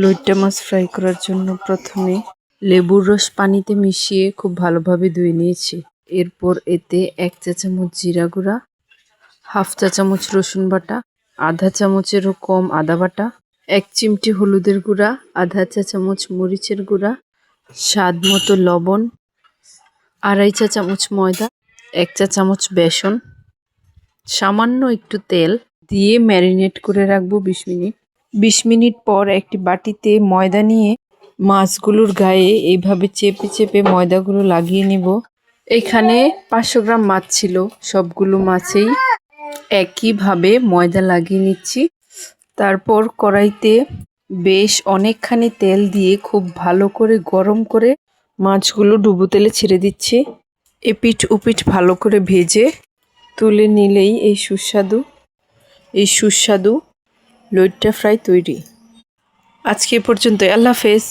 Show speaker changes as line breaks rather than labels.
লইট্টা মাছ fry করার জন্য প্রথমে লেবুর রস পানিতে মিশিয়ে খুব ভালোভাবে ধুয়ে নিয়েছি। এরপর এতে এক চা চামচ জিরা গুঁড়া, হাফ চা চামচ রসুন বাটা, আধা চামচেরও কম আদা বাটা, এক চিমটি হলুদের গুঁড়া, আধা চা চামচ মরিচের গুঁড়া, স্বাদ মতো লবণ, আড়াই চা চামচ ময়দা, এক চা চামচ বেসন, সামান্য একটু তেল দিয়ে ম্যারিনেট করে রাখব বিশ মিনিট। বিশ মিনিট পর একটি বাটিতে ময়দা নিয়ে মাছগুলোর গায়ে এইভাবে চেপে চেপে ময়দাগুলো লাগিয়ে নিব। এখানে পাঁচশো গ্রাম মাছ ছিল। সবগুলো মাছেই একইভাবে ময়দা লাগিয়ে নিচ্ছি। তারপর কড়াইতে বেশ অনেকখানি তেল দিয়ে খুব ভালো করে গরম করে মাছগুলো ডুবো তেলে ছেড়ে দিচ্ছি। এপিঠ উপিঠ ভালো করে ভেজে তুলে নিলেই এই সুস্বাদু এই সুস্বাদু লইট্টা ফ্রাই তৈরি। আজকে পর্যন্ত আল্লাহ হাফেজ।